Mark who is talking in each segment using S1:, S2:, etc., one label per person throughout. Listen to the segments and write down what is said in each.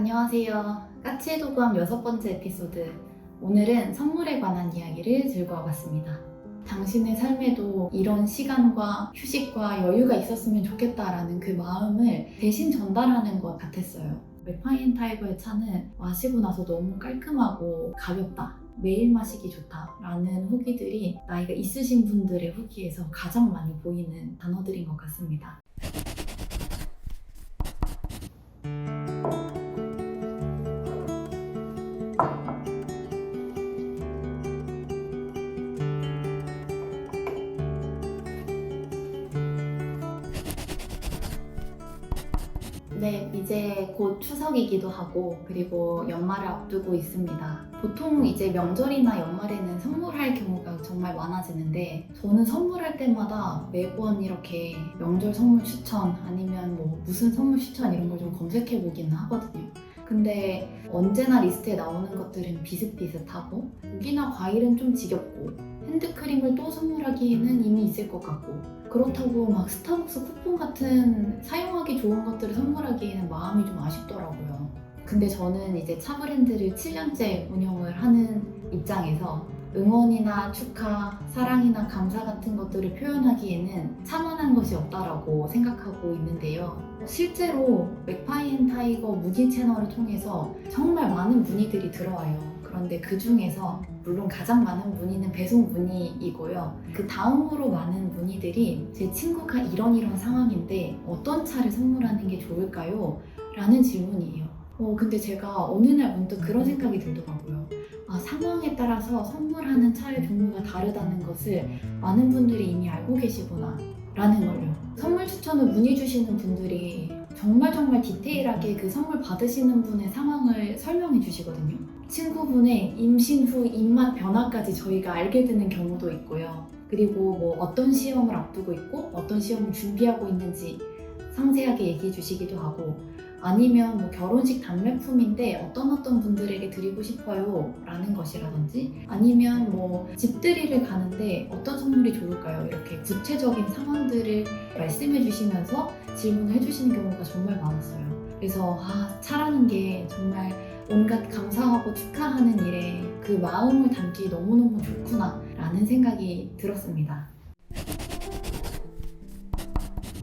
S1: 안녕하세요. 까치의 도구함 여섯 번째 에피소드. 오늘은 선물에 관한 이야기를 들고 와봤습니다. 당신의 삶에도 이런 시간과 휴식과 여유가 있었으면 좋겠다라는 그 마음을 대신 전달하는 것 같았어요. 맥파인 타이거의 차는 마시고 나서 너무 깔끔하고 가볍다. 매일 마시기 좋다라는 후기들이 나이가 있으신 분들의 후기에서 가장 많이 보이는 단어들인 것 같습니다. 이제 곧 추석이기도 하고 그리고 연말을 앞두고 있습니다. 보통 이제 명절이나 연말에는 선물할 경우가 정말 많아지는데 저는 선물할 때마다 매번 이렇게 명절 선물 추천 아니면 뭐 무슨 선물 추천 이런 걸 좀 검색해 보기는 하거든요. 근데 언제나 리스트에 나오는 것들은 비슷비슷하고 고기나 과일은 좀 지겹고 핸드크림을 또 선물하기에는 이미 있을 것 같고 그렇다고 막 스타벅스 쿠폰 같은 사용하기 좋은 것들을 선물하기에는 마음이 좀 아쉽더라고요. 근데 저는 이제 차 브랜드를 7년째 운영을 하는 입장에서 응원이나 축하, 사랑이나 감사 같은 것들을 표현하기에는 차만한 것이 없다라고 생각하고 있는데요. 실제로 맥파인 타이거 문의 채널을 통해서 정말 많은 문의들이 들어와요. 그런데 그 중에서 물론 가장 많은 문의는 배송 문의이고요. 그 다음으로 많은 문의들이 제 친구가 이런 이런 상황인데 어떤 차를 선물하는 게 좋을까요? 라는 질문이에요. 어, 근데 제가 어느 날 문득 그런 생각이 들더라고요. 아, 상황에 따라서 선물하는 차의 종류가 다르다는 것을 많은 분들이 이미 알고 계시구나. 라는 걸요. 선물 추천을 문의 주시는 분들이 정말 정말 디테일하게 그 선물 받으시는 분의 상황을 설명해 주시거든요. 친구분의 임신 후 입맛 변화까지 저희가 알게 되는 경우도 있고요. 그리고 뭐 어떤 시험을 앞두고 있고 어떤 시험을 준비하고 있는지 상세하게 얘기해 주시기도 하고 아니면 뭐 결혼식 답례품인데 어떤 어떤 분들에게 드리고 싶어요 라는 것이라든지 아니면 뭐 집들이를 가는데 어떤 선물이 좋을까요 이렇게 구체적인 상황들을 말씀해 주시면서 질문을 해 주시는 경우가 정말 많았어요 그래서 아 차라는 게 정말 온갖 감사하고 축하하는 일에 그 마음을 담기 너무너무 좋구나 라는 생각이 들었습니다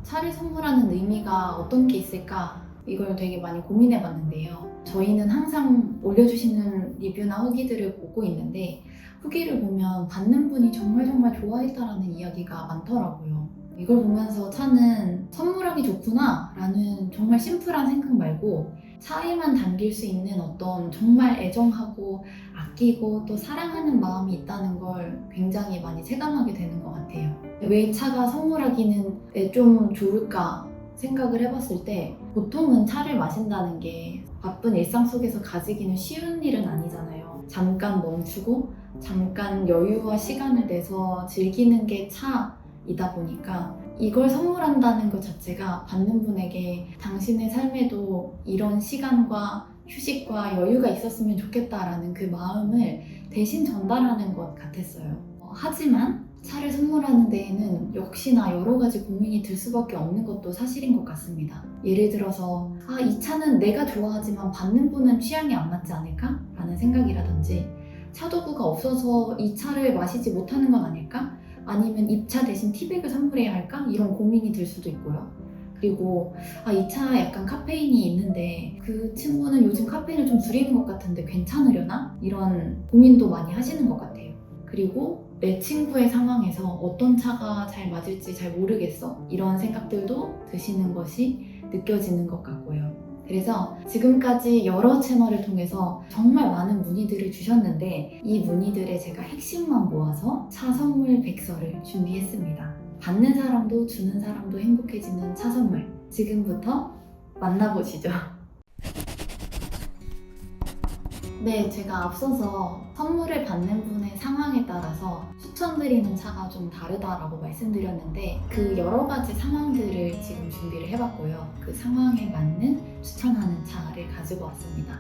S1: 차를 선물하는 의미가 어떤 게 있을까 이걸 되게 많이 고민해 봤는데요. 저희는 항상 올려주시는 리뷰나 후기들을 보고 있는데 후기를 보면 받는 분이 정말 정말 좋아했다라는 이야기가 많더라고요. 이걸 보면서 차는 선물하기 좋구나 라는 정말 심플한 생각 말고 차에만 담길 수 있는 어떤 정말 애정하고 아끼고 또 사랑하는 마음이 있다는 걸 굉장히 많이 체감하게 되는 것 같아요. 왜 차가 선물하기는 좀 좋을까 생각을 해봤을 때 보통은 차를 마신다는 게 바쁜 일상 속에서 가지기는 쉬운 일은 아니잖아요. 잠깐 멈추고 잠깐 여유와 시간을 내서 즐기는 게 차이다 보니까 이걸 선물한다는 것 자체가 받는 분에게 당신의 삶에도 이런 시간과 휴식과 여유가 있었으면 좋겠다라는 그 마음을 대신 전달하는 것 같았어요. 어, 하지만 차를 선물하는 데에는 역시나 여러 가지 고민이 들 수밖에 없는 것도 사실인 것 같습니다. 예를 들어서, 아, 이 차는 내가 좋아하지만 받는 분은 취향이 안 맞지 않을까? 라는 생각이라든지, 차도구가 없어서 이 차를 마시지 못하는 건 아닐까? 아니면 입차 대신 티백을 선물해야 할까? 이런 고민이 들 수도 있고요. 그리고 아, 이 차 약간 카페인이 있는데 그 친구는 요즘 카페인을 좀 줄이는 것 같은데 괜찮으려나? 이런 고민도 많이 하시는 것 같아요. 그리고 내 친구의 상황에서 어떤 차가 잘 맞을지 잘 모르겠어. 이런 생각들도 드시는 것이 느껴지는 것 같고요. 그래서 지금까지 여러 채널을 통해서 정말 많은 문의들을 주셨는데 이 문의들의 제가 핵심만 모아서 차 선물 백서를 준비했습니다. 받는 사람도 주는 사람도 행복해지는 차 선물. 지금부터 만나보시죠. 네, 제가 앞서서 선물을 받는 분의 상황에 따라서 추천드리는 차가 좀 다르다라고 말씀드렸는데 그 여러 가지 상황들을 지금 준비를 해봤고요. 그 상황에 맞는 추천하는 차를 가지고 왔습니다.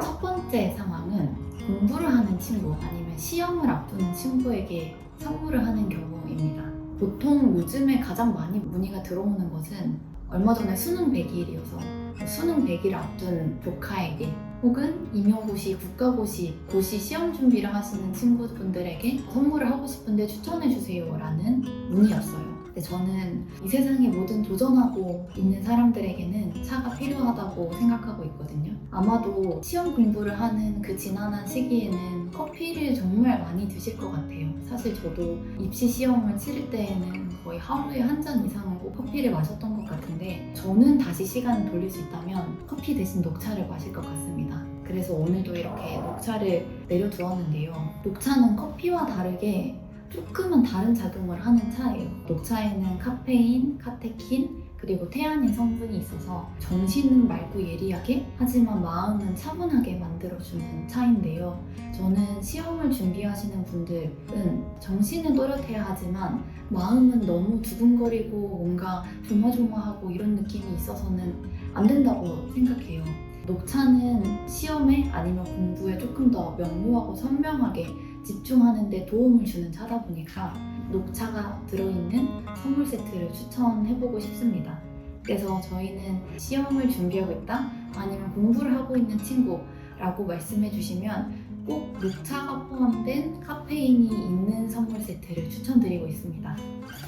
S1: 첫 번째 상황은 공부를 하는 친구 아니면 시험을 앞두는 친구에게 선물을 하는 경우입니다. 보통 요즘에 가장 많이 문의가 들어오는 것은 얼마 전에 수능 100일이어서 수능 100일 앞둔 조카에게 혹은 임용고시, 국가고시, 고시 시험 준비를 하시는 친구분들에게 선물을 하고 싶은데 추천해주세요 라는 문의였어요. 근데 저는 이 세상에 모든 도전하고 있는 사람들에게는 차가 필요하다고 생각하고 있거든요. 아마도 시험 공부를 하는 그 지난한 시기에는 커피를 정말 많이 드실 것 같아요. 사실 저도 입시 시험을 치를 때에는 거의 하루에 한 잔 이상은 꼭 커피를 마셨던 것 같은데 저는 다시 시간을 돌릴 수 있다면 커피 대신 녹차를 마실 것 같습니다. 그래서 오늘도 이렇게 녹차를 내려두었는데요. 녹차는 커피와 다르게 조금은 다른 작용을 하는 차예요. 녹차에는 카페인, 카테킨, 그리고 태아닌 성분이 있어서 정신은 맑고 예리하게 하지만 마음은 차분하게 만들어주는 차인데요. 저는 시험을 준비하시는 분들은 정신은 또렷해야 하지만 마음은 너무 두근거리고 뭔가 조마조마하고 이런 느낌이 있어서는 안 된다고 생각해요. 녹차는 시험에 아니면 공부에 조금 더 명료하고 선명하게 집중하는데 도움을 주는 차다 보니까 녹차가 들어있는 선물 세트를 추천해보고 싶습니다. 그래서 저희는 시험을 준비하고 있다 아니면 공부를 하고 있는 친구라고 말씀해 주시면 꼭 녹차가 포함된 카페인이 있는 선물 세트를 추천드리고 있습니다.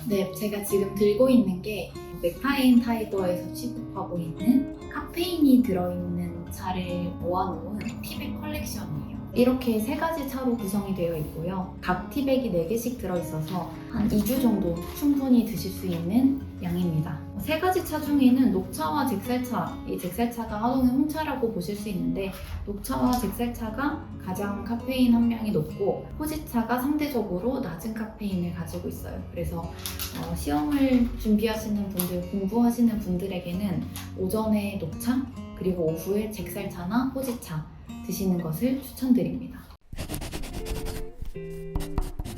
S1: 네, 제가 지금 들고 있는 게 맥파인 타이거에서 취급하고 있는 카페인이 들어있는 차를 모아놓은 티백 컬렉션이에요. 이렇게 세 가지 차로 구성이 되어 있고요. 각 티백이 4개씩 들어있어서 한 2주 정도 충분히 드실 수 있는 양입니다. 세 가지 차 중에는 녹차와 잭살차, 이 잭살차가 하동의 홍차라고 보실 수 있는데 녹차와 잭살차가 가장 카페인 함량이 높고 호지차가 상대적으로 낮은 카페인을 가지고 있어요. 그래서 어, 시험을 준비하시는 분들, 공부하시는 분들에게는 오전에 녹차 그리고 오후에 잭살차나 호지차 드시는 것을 추천드립니다.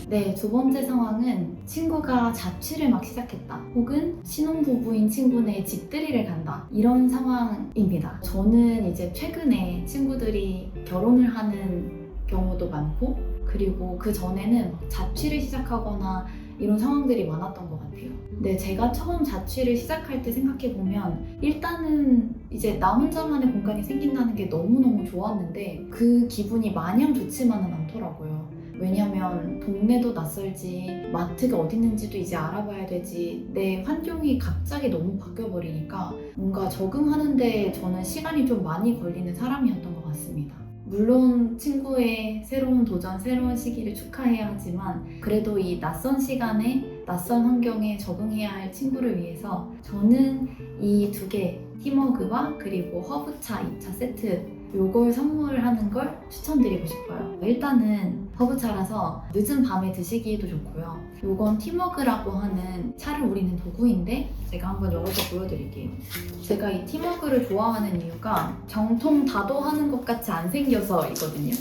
S1: 네, 두 번째 상황은 친구가 자취를 막 시작했다. 혹은 신혼부부인 친구네 집들이를 간다. 이런 상황입니다. 저는 이제 최근에 친구들이 결혼을 하는 경우도 많고, 그리고 그 전에는 자취를 시작하거나 이런 상황들이 많았던 것 같아요. 근데 제가 처음 자취를 시작할 때 생각해 보면 일단은 이제 나 혼자만의 공간이 생긴다는 게 너무너무 좋았는데 그 기분이 마냥 좋지만은 않더라고요. 왜냐면 동네도 낯설지 마트가 어디 있는지도 이제 알아봐야 되지 내 환경이 갑자기 너무 바뀌어 버리니까 뭔가 적응하는데 저는 시간이 좀 많이 걸리는 사람이었던 것 같습니다. 물론 친구의 새로운 도전, 새로운 시기를 축하해야 하지만 그래도 이 낯선 시간에 낯선 환경에 적응해야 할 친구를 위해서 저는 이 두개 티머그와 그리고 허브차 2차 세트 요걸 선물하는 걸 추천드리고 싶어요. 일단은 허브차라서 늦은 밤에 드시기에도 좋고요. 요건 티머그라고 하는 차를 우리는 도구인데 제가 한번 열어서 보여드릴게요. 제가 이 티머그를 좋아하는 이유가 정통 다도하는 것 같이 안 생겨서이거든요.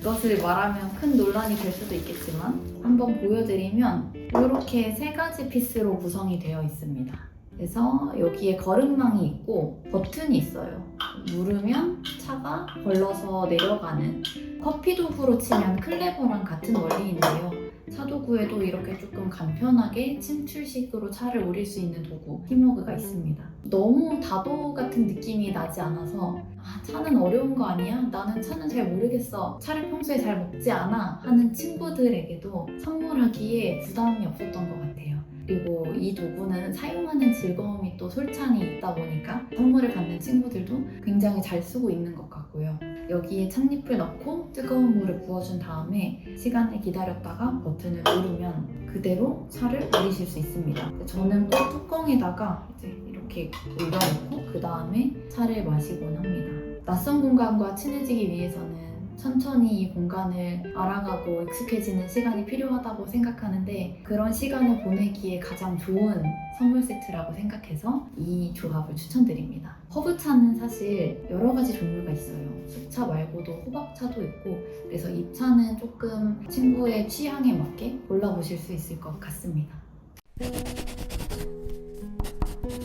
S1: 이것을 말하면 큰 논란이 될 수도 있겠지만 한번 보여드리면 이렇게 세 가지 피스로 구성이 되어 있습니다. 그래서 여기에 거름망이 있고 버튼이 있어요. 누르면 차가 걸러서 내려가는 커피 도구로 치면 클레버랑 같은 원리인데요. 차도구에도 이렇게 조금 간편하게 침출식으로 차를 우릴 수 있는 도구 티머그가 있습니다. 너무 다도 같은 느낌이 나지 않아서 아, 차는 어려운 거 아니야? 나는 차는 잘 모르겠어. 차를 평소에 잘 먹지 않아. 하는 친구들에게도 선물하기에 부담이 없었던 것 같아요. 그리고 이 도구는 사용하는 즐거움이 또 솔찬히 있다 보니까 선물을 받는 친구들도 굉장히 잘 쓰고 있는 것 같고요. 여기에 찻잎을 넣고 뜨거운 물을 부어준 다음에 시간을 기다렸다가 버튼을 누르면 그대로 차를 우리실 수 있습니다. 저는 또 뚜껑에다가 이제 이렇게 올려놓고 그 다음에 차를 마시곤 합니다. 낯선 공간과 친해지기 위해서는 천천히 이 공간을 알아가고 익숙해지는 시간이 필요하다고 생각하는데 그런 시간을 보내기에 가장 좋은 선물 세트라고 생각해서 이 조합을 추천드립니다. 허브차는 사실 여러 가지 종류가 있어요. 쑥차 말고도 호박차도 있고 그래서 이 차는 조금 친구의 취향에 맞게 골라보실 수 있을 것 같습니다.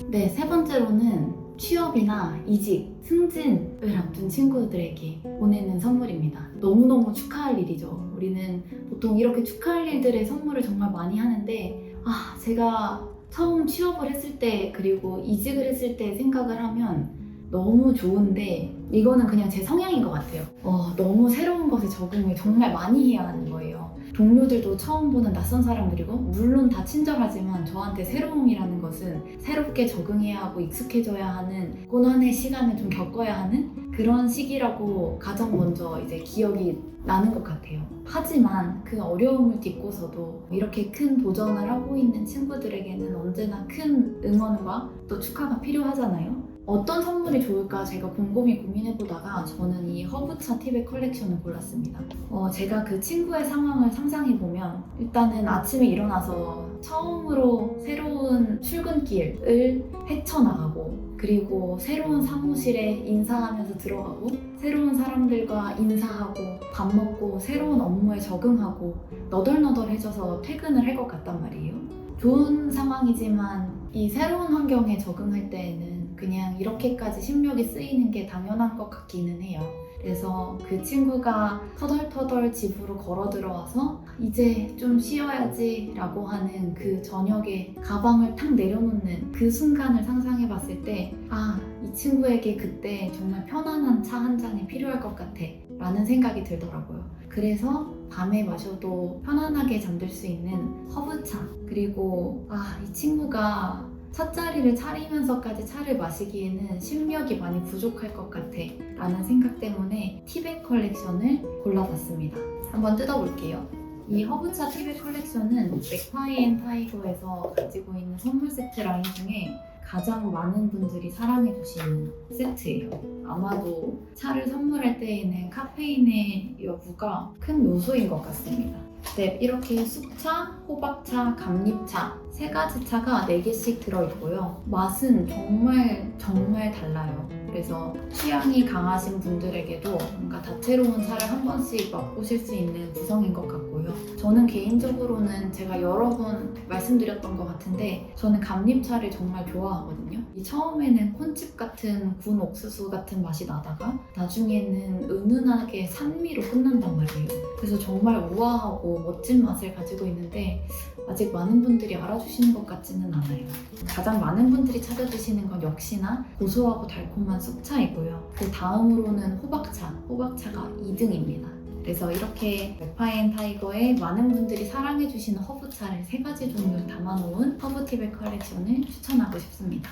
S1: 네, 세 번째로는 취업이나 이직, 승진을 앞둔 친구들에게 보내는 선물입니다. 너무너무 축하할 일이죠. 우리는 보통 이렇게 축하할 일들의 선물을 정말 많이 하는데, 아, 제가 처음 취업을 했을 때 그리고 이직을 했을 때 생각을 하면 너무 좋은데 이거는 그냥 제 성향인 것 같아요. 어, 너무 새로운 것에 적응을 정말 많이 해야 하는 거예요. 동료들도 처음 보는 낯선 사람들이고 물론 다 친절하지만 저한테 새로움이라는 것은 새롭게 적응해야 하고 익숙해져야 하는 고난의 시간을 좀 겪어야 하는 그런 시기라고 가장 먼저 이제 기억이 나는 것 같아요. 하지만 그 어려움을 딛고서도 이렇게 큰 도전을 하고 있는 친구들에게는 언제나 큰 응원과 또 축하가 필요하잖아요. 어떤 선물이 좋을까 제가 곰곰이 고민해보다가 저는 이 허브차 티백 컬렉션을 골랐습니다. 어, 제가 그 친구의 상황을 상상해보면 일단은 아침에 일어나서 처음으로 새로운 출근길을 헤쳐나가고 그리고 새로운 사무실에 인사하면서 들어가고 새로운 사람들과 인사하고 밥 먹고 새로운 업무에 적응하고 너덜너덜해져서 퇴근을 할 것 같단 말이에요. 좋은 상황이지만 이 새로운 환경에 적응할 때에는 그냥 이렇게까지 심력이 쓰이는 게 당연한 것 같기는 해요. 그래서 그 친구가 터덜터덜 집으로 걸어 들어와서 이제 좀 쉬어야지 라고 하는 그 저녁에 가방을 탁 내려놓는 그 순간을 상상해 봤을 때, 아, 이 친구에게 그때 정말 편안한 차 한 잔이 필요할 것 같아 라는 생각이 들더라고요. 그래서 밤에 마셔도 편안하게 잠들 수 있는 허브차. 그리고, 아, 이 친구가 찻자리를 차리면서까지 차를 마시기에는 심력이 많이 부족할 것 같아 라는 생각 때문에 티백 컬렉션을 골라봤습니다. 한번 뜯어볼게요. 이 허브차 티백 컬렉션은 맥파이 앤 타이거에서 가지고 있는 선물 세트 라인 중에 가장 많은 분들이 사랑해주시는 세트예요. 아마도 차를 선물할 때에는 카페인의 여부가 큰 요소인 것 같습니다. 네, 이렇게 쑥차, 호박차, 감잎차 세 가지 차가 4개씩 들어있고요. 맛은 정말 정말 달라요. 그래서 취향이 강하신 분들에게도 뭔가 다채로운 차를 한 번씩 맛보실 수 있는 구성인 것 같고요. 저는 개인적으로는 제가 여러 번 말씀드렸던 것 같은데 저는 감잎차를 정말 좋아하거든요. 이 처음에는 콘칩 같은 군 옥수수 같은 맛이 나다가 나중에는 은은하게 산미로 끝난단 말이에요. 그래서 정말 우아하고 멋진 맛을 가지고 있는데 아직 많은 분들이 알아주시는 것 같지는 않아요. 가장 많은 분들이 찾아주시는 건 역시나 고소하고 달콤한 쑥차이고요. 그 다음으로는 호박차, 호박차가 2등입니다. 그래서 이렇게 맥파인 타이거에 많은 분들이 사랑해주시는 허브차를 세 가지 종류 담아놓은 허브티백 컬렉션을 추천하고 싶습니다.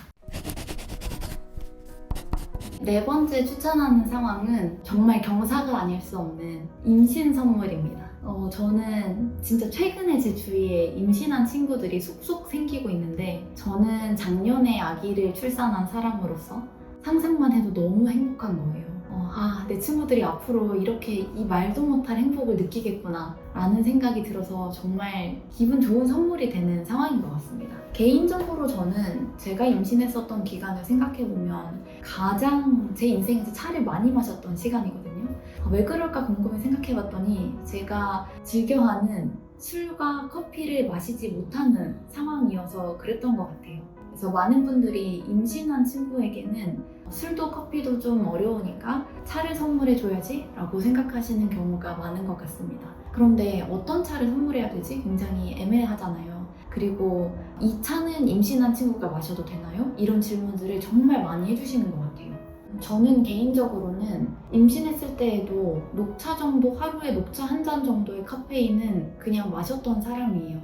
S1: 네 번째 추천하는 상황은 정말 경사가 아닐 수 없는 임신 선물입니다. 어, 저는 진짜 최근에 제 주위에 임신한 친구들이 속속 생기고 있는데 저는 작년에 아기를 출산한 사람으로서 상상만 해도 너무 행복한 거예요. 어, 아, 내 친구들이 앞으로 이렇게 이 말도 못할 행복을 느끼겠구나 라는 생각이 들어서 정말 기분 좋은 선물이 되는 상황인 것 같습니다. 개인적으로 저는 제가 임신했었던 기간을 생각해보면 가장 제 인생에서 차를 많이 마셨던 시간이거든요. 왜 그럴까 궁금해 생각해봤더니 제가 즐겨하는 술과 커피를 마시지 못하는 상황이어서 그랬던 것 같아요. 그래서 많은 분들이 임신한 친구에게는 술도 커피도 좀 어려우니까 차를 선물해 줘야지 라고 생각하시는 경우가 많은 것 같습니다. 그런데 어떤 차를 선물해야 되지? 굉장히 애매하잖아요. 그리고 이 차는 임신한 친구가 마셔도 되나요? 이런 질문들을 정말 많이 해주시는 것 같아요. 저는 개인적으로는 임신했을 때에도 녹차 정도, 하루에 녹차 한 잔 정도의 카페인은 그냥 마셨던 사람이에요.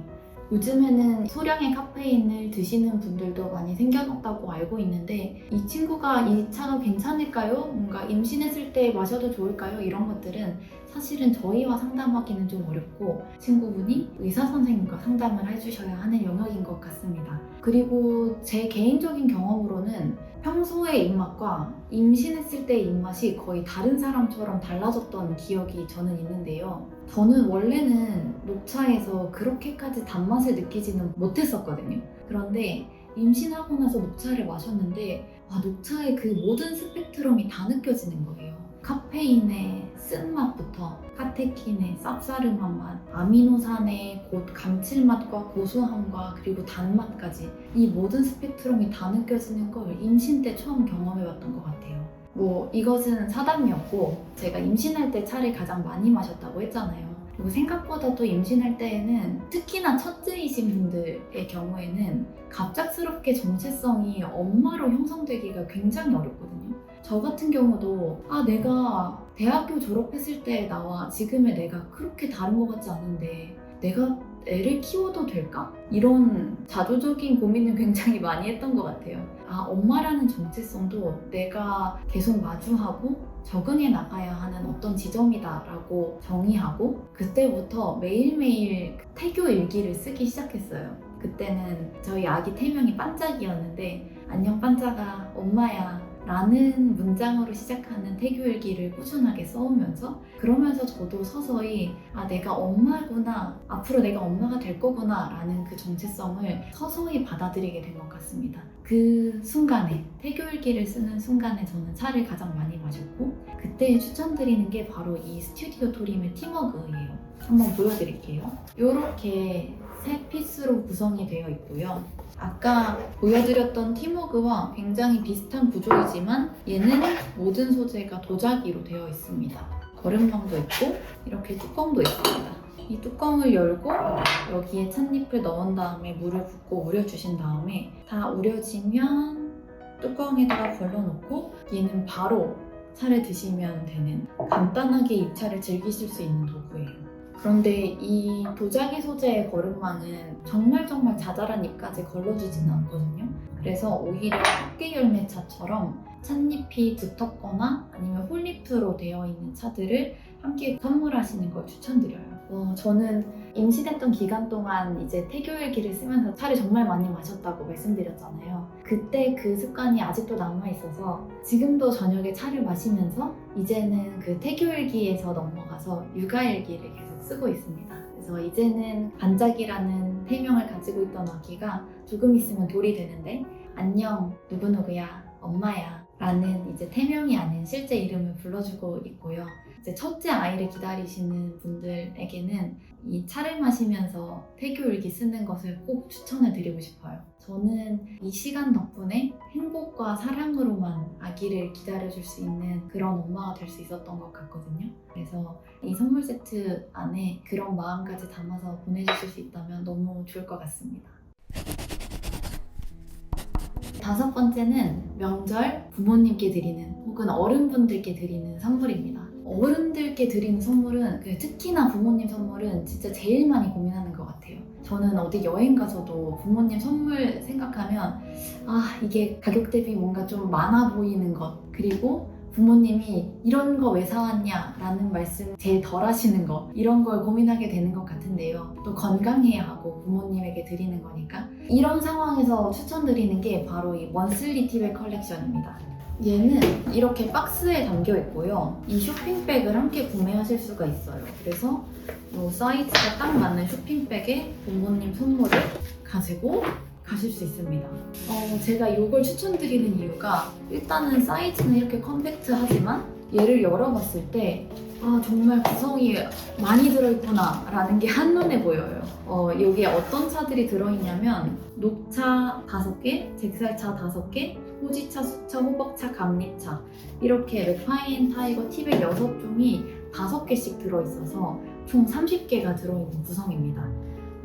S1: 요즘에는 소량의 카페인을 드시는 분들도 많이 생겨났다고 알고 있는데 이 친구가 이 차가 괜찮을까요? 뭔가 임신했을 때 마셔도 좋을까요? 이런 것들은 사실은 저희와 상담하기는 좀 어렵고 친구분이 의사 선생님과 상담을 해주셔야 하는 영역인 것 같습니다. 그리고 제 개인적인 경험으로는 평소의 입맛과 임신했을 때의 입맛이 거의 다른 사람처럼 달라졌던 기억이 저는 있는데요. 저는 원래는 녹차에서 그렇게까지 단맛을 느끼지는 못했었거든요. 그런데 임신하고 나서 녹차를 마셨는데 아, 녹차의 그 모든 스펙트럼이 다 느껴지는 거예요. 카페인의 쓴맛부터 카테킨의 쌉싸름한 맛, 아미노산의 곧 감칠맛과 고소함과 그리고 단맛까지 이 모든 스펙트럼이 다 느껴지는 걸 임신 때 처음 경험해봤던 것 같아요. 뭐 이것은 사담이었고 제가 임신할 때 차를 가장 많이 마셨다고 했잖아요. 그리고 생각보다 또 임신할 때에는 특히나 첫째이신 분들의 경우에는 갑작스럽게 정체성이 엄마로 형성되기가 굉장히 어렵거든요. 저 같은 경우도 아 내가 대학교 졸업했을 때 나와 지금의 내가 그렇게 다른 것 같지 않은데 내가 애를 키워도 될까? 이런 자조적인 고민을 굉장히 많이 했던 것 같아요. 아, 엄마라는 정체성도 내가 계속 마주하고 적응해 나가야 하는 어떤 지점이다라고 정의하고 그때부터 매일매일 태교 일기를 쓰기 시작했어요. 그때는 저희 아기 태명이 반짝이었는데 안녕 반짝아 엄마야 라는 문장으로 시작하는 태교일기를 꾸준하게 써오면서 그러면서 저도 서서히 아 내가 엄마구나 앞으로 내가 엄마가 될 거구나 라는 그 정체성을 서서히 받아들이게 된 것 같습니다. 그 순간에 태교일기를 쓰는 순간에 저는 차를 가장 많이 마셨고 그때 추천드리는 게 바로 이 스튜디오 토림의 팀워크예요. 한번 보여드릴게요. 이렇게 세 피스로 구성이 되어 있고요 아까 보여드렸던 팀워크와 굉장히 비슷한 구조이지만 얘는 모든 소재가 도자기로 되어 있습니다. 거름망도 있고 이렇게 뚜껑도 있습니다. 이 뚜껑을 열고 여기에 찻잎을 넣은 다음에 물을 붓고 우려주신 다음에 다 우려지면 뚜껑에다가 걸러놓고 얘는 바로 차를 드시면 되는 간단하게 입차를 즐기실 수 있는 도구예요. 그런데 이 도자기 소재의 거름망은 정말 정말 자잘한 잎까지 걸러주지는 않거든요. 그래서 오히려 꽃게 열매차처럼 찻잎이 두텁거나 아니면 홀리프로 되어 있는 차들을 함께 선물하시는 걸 추천드려요. 어, 저는 임신했던 기간 동안 이제 태교일기를 쓰면서 차를 정말 많이 마셨다고 말씀드렸잖아요. 그때 그 습관이 아직도 남아 있어서 지금도 저녁에 차를 마시면서 이제는 그 태교일기에서 넘어가서 육아일기를 쓰고 있습니다. 그래서 이제는 반짝이라는 태명을 가지고 있던 아기가 조금 있으면 돌이 되는데 안녕 누구누구야 엄마야 라는 이제 태명이 아닌 실제 이름을 불러주고 있고요. 이제 첫째 아이를 기다리시는 분들에게는 이 차를 마시면서 태교일기 쓰는 것을 꼭 추천해 드리고 싶어요. 저는 이 시간 덕분에 행복과 사랑으로만 아기를 기다려줄 수 있는 그런 엄마가 될 수 있었던 것 같거든요. 그래서 이 선물 세트 안에 그런 마음까지 담아서 보내주실 수 있다면 너무 좋을 것 같습니다. 다섯 번째는 명절 부모님께 드리는 혹은 어른분들께 드리는 선물입니다. 어른들께 드리는 선물은 그 특히나 부모님 선물은 진짜 제일 많이 고민하는 것 같아요. 저는 어디 여행 가서도 부모님 선물 생각하면 아 이게 가격 대비 뭔가 좀 많아 보이는 것. 그리고 부모님이 이런 거 왜 사왔냐? 라는 말씀 제일 덜 하시는 거. 이런 걸 고민하게 되는 것 같은데요. 또 건강해야 하고 부모님에게 드리는 거니까. 이런 상황에서 추천드리는 게 바로 이 먼슬리 티백 컬렉션입니다 얘는 이렇게 박스에 담겨 있고요 이 쇼핑백을 함께 구매하실 수가 있어요 그래서 이 사이즈가 딱 맞는 쇼핑백에 부모님 선물을 가지고 가실 수 있습니다. 어, 제가 이걸 추천드리는 이유가 일단은 사이즈는 이렇게 컴팩트하지만 얘를 열어봤을 때 아, 정말 구성이 많이 들어있구나 라는 게 한눈에 보여요. 어, 여기에 어떤 차들이 들어있냐면 녹차 5개, 잭살차 5개, 호지차, 수차, 호박차, 감리차 이렇게 맥파인 타이거 티백 6종이 5개씩 들어있어서 총 30개가 들어있는 구성입니다.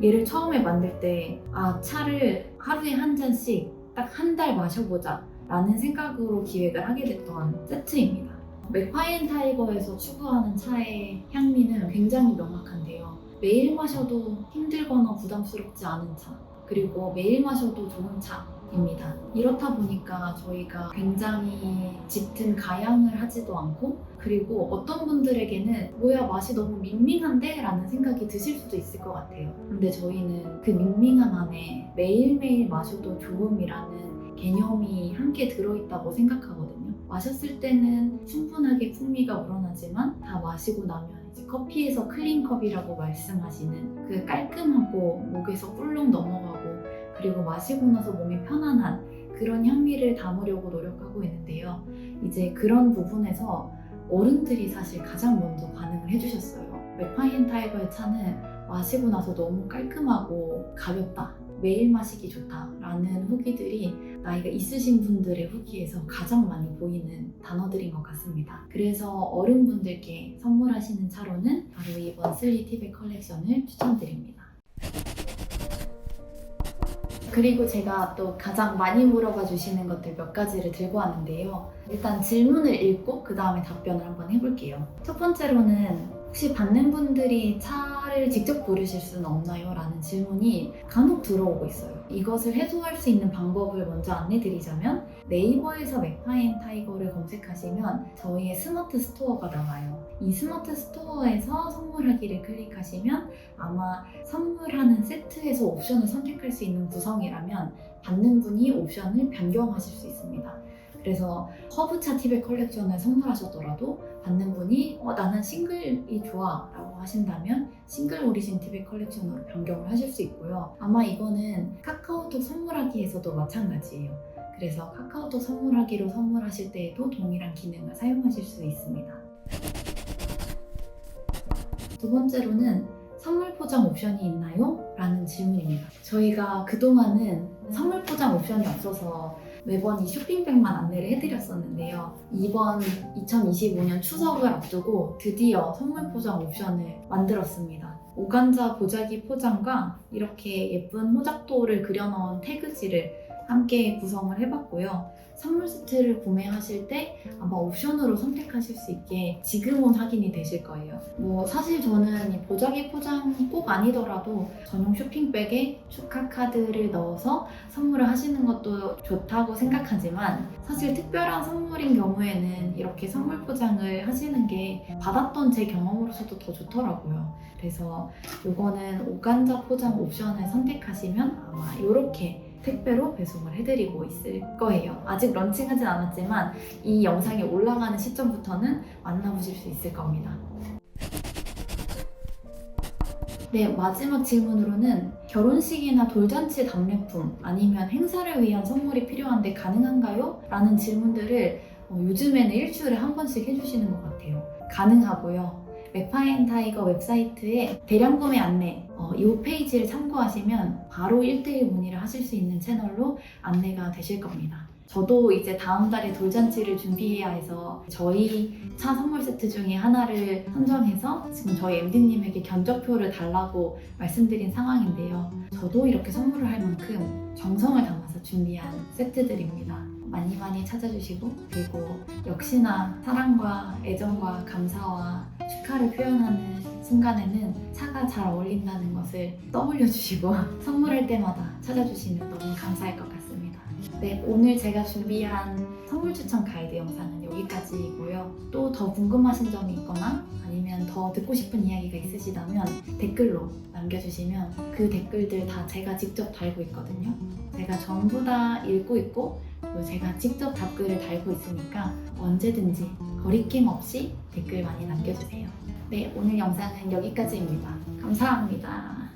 S1: 얘를 처음에 만들 때, 아, 차를 하루에 한 잔씩 딱 한 달 마셔보자 라는 생각으로 기획을 하게 됐던 세트입니다. 맥파이앤 타이거에서 추구하는 차의 향미는 굉장히 명확한데요. 매일 마셔도 힘들거나 부담스럽지 않은 차, 그리고 매일 마셔도 좋은 차 입니다. 이렇다 보니까 저희가 굉장히 짙은 가양을 하지도 않고 그리고 어떤 분들에게는 뭐야 맛이 너무 밍밍한데? 라는 생각이 드실 수도 있을 것 같아요. 근데 저희는 그 밍밍함 안에 매일매일 마셔도 좋음이라는 개념이 함께 들어있다고 생각하거든요. 마셨을 때는 충분하게 풍미가 우러나지만 다 마시고 나면 커피에서 클린컵이라고 말씀하시는 그 깔끔하고 목에서 꿀룩 넘어가고 그리고 마시고 나서 몸이 편안한 그런 향미를 담으려고 노력하고 있는데요. 이제 그런 부분에서 어른들이 사실 가장 먼저 반응을 해주셨어요. 맥파이엔 타이거의 차는 마시고 나서 너무 깔끔하고 가볍다. 매일 마시기 좋다라는 후기들이 나이가 있으신 분들의 후기에서 가장 많이 보이는 단어들인 것 같습니다. 그래서 어른분들께 선물하시는 차로는 바로 이번 슬리 티백 컬렉션을 추천드립니다. 그리고 제가 또 가장 많이 물어봐 주시는 것들 몇 가지를 들고 왔는데요. 일단 질문을 읽고 그 다음에 답변을 한번 해볼게요. 첫 번째로는 혹시 받는 분들이 차 를 직접 고르실 수는 없나요? 라는 질문이 간혹 들어오고 있어요. 이것을 해소할 수 있는 방법을 먼저 안내드리자면 네이버에서 맥파인 타이거를 검색하시면 저희의 스마트 스토어가 나와요. 이 스마트 스토어에서 선물하기를 클릭하시면 아마 선물하는 세트에서 옵션을 선택할 수 있는 구성이라면 받는 분이 옵션을 변경하실 수 있습니다. 그래서 허브차 티백 컬렉션을 선물하셨더라도 받는 분이 어, 나는 싱글이 좋아 라고 하신다면 싱글 오리진 티백 컬렉션으로 변경을 하실 수 있고요. 아마 이거는 카카오톡 선물하기에서도 마찬가지예요. 그래서 카카오톡 선물하기로 선물하실 때에도 동일한 기능을 사용하실 수 있습니다. 두 번째로는 선물 포장 옵션이 있나요? 라는 질문입니다. 저희가 그동안은 선물 포장 옵션이 없어서 매번 이 쇼핑백만 안내를 해드렸었는데요. 이번 2025년 추석을 앞두고 드디어 선물 포장 옵션을 만들었습니다. 오간자 보자기 포장과 이렇게 예쁜 호작도를 그려넣은 태그지를 함께 구성을 해봤고요. 선물 세트를 구매하실 때 아마 옵션으로 선택하실 수 있게 지금은 확인이 되실 거예요. 뭐 사실 저는 이 보자기 포장이 꼭 아니더라도 전용 쇼핑백에 축하 카드를 넣어서 선물을 하시는 것도 좋다고 생각하지만 사실 특별한 선물인 경우에는 이렇게 선물 포장을 하시는 게 받았던 제 경험으로서도 더 좋더라고요. 그래서 이거는 오간자 포장 옵션을 선택하시면 아마 이렇게 택배로 배송을 해드리고 있을 거예요. 아직 런칭하진 않았지만 이 영상이 올라가는 시점부터는 만나보실 수 있을 겁니다. 네, 마지막 질문으로는 결혼식이나 돌잔치 답례품 아니면 행사를 위한 선물이 필요한데 가능한가요? 라는 질문들을 어, 요즘에는 일주일에 한 번씩 해주시는 것 같아요. 가능하고요. 맥파인 타이거 웹사이트에 대량 구매 안내 어, 이 페이지를 참고하시면 바로 1대1 문의를 하실 수 있는 채널로 안내가 되실 겁니다. 저도 이제 다음 달에 돌잔치를 준비해야 해서 저희 차 선물 세트 중에 하나를 선정해서 지금 저희 MD님에게 견적표를 달라고 말씀드린 상황인데요. 저도 이렇게 선물을 할 만큼 정성을 담아서 준비한 세트들입니다. 많이 많이 찾아주시고 그리고 역시나 사랑과 애정과 감사와 축하를 표현하는 순간에는 차가 잘 어울린다는 것을 떠올려 주시고 선물할 때마다 찾아주시면 너무 감사할 것 같습니다. 네, 오늘 제가 준비한 선물 추천 여기까지이고요. 또 더 궁금하신 점이 있거나 아니면 더 듣고 싶은 이야기가 있으시다면 댓글로 남겨주시면 그 댓글들 다 제가 직접 달고 있거든요. 제가 전부 다 읽고 있고 또 제가 직접 답글을 달고 있으니까 언제든지 거리낌 없이 댓글 많이 남겨주세요. 네, 오늘 영상은 여기까지입니다. 감사합니다.